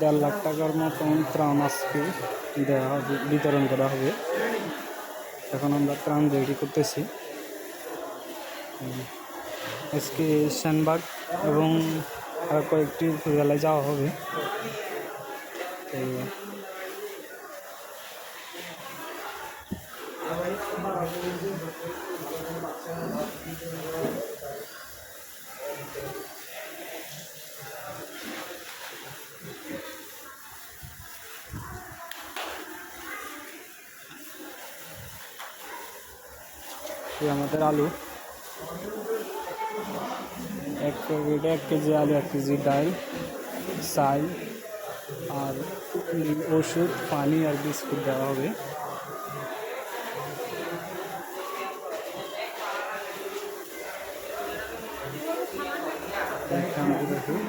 দেড় লাখ টাকার মতন ত্রাণ আজকে দেওয়া হবে, বিতরণ করা হবে। এখন আমরা ত্রাণ রেডি করতেছি। আজকে শানবাগ এবং আর কয়েকটি জেলায় যাওয়া হবে। তো এই আমাদের আলু। এক প্যাকেটে এক কেজি আলু, এক কেজি ডাল, চাল, আর ওষুধ, পানি আর বিস্কুট দেওয়া হবে। দেখুন